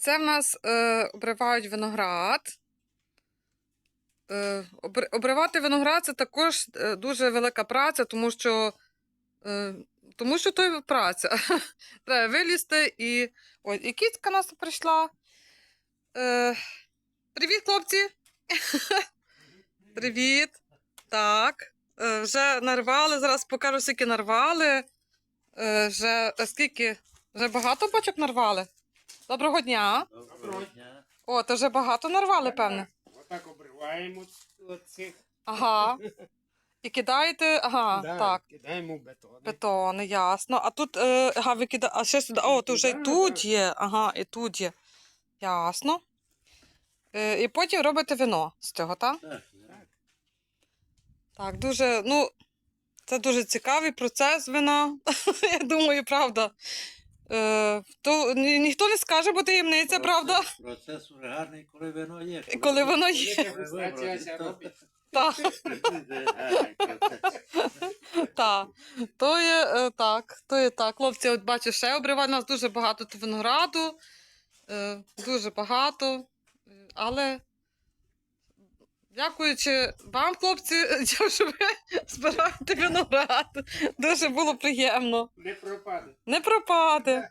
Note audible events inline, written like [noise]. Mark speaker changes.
Speaker 1: Це в нас е, обривають виноград. Е, обри- обривати виноград це також е, дуже велика праця, тому що, е, тому що то й праця. [laughs] Треба вилізти і. Ой, і кітка нас прийшла. Е, привіт, хлопці! Привіт! Так. Е, вже нарвали, зараз покажу, скільки нарвали. Е, вже е, скільки? Вже багато бочок нарвали? Доброго дня!
Speaker 2: Доброго дня.
Speaker 1: О, то вже багато нарвали, певне.
Speaker 2: Отак обриваємо оцих.
Speaker 1: Ага. [laughs] І кидаєте, ага,
Speaker 2: Да,
Speaker 1: так.
Speaker 2: Кидаємо в бетон.
Speaker 1: Бетони, ясно. А тут, е, ага, ви кида... а ще сюди, о, то вже і тут є, ага, і тут є. Ясно. Е, і потім робите вино з цього, так?
Speaker 2: Так,
Speaker 1: Так, дуже, ну, це дуже цікавий процес вина. [laughs] Я думаю, правда. Е, то ні, ніхто не скаже, бо таємниця, правда?
Speaker 3: Процес уже гарний, коли вино є.
Speaker 1: Коли воно є.
Speaker 2: Коли дегустація робить. [laughs]
Speaker 1: Так, так. То є е, так, то є так. Хлопці, от бачу, ще обривають. У нас дуже багато тут винограду. Е, дуже багато. Е, Але дякуючи вам, хлопці, що ви збираєте виноград. Дуже було приємно.
Speaker 2: Не пропаде.
Speaker 1: Не пропаде.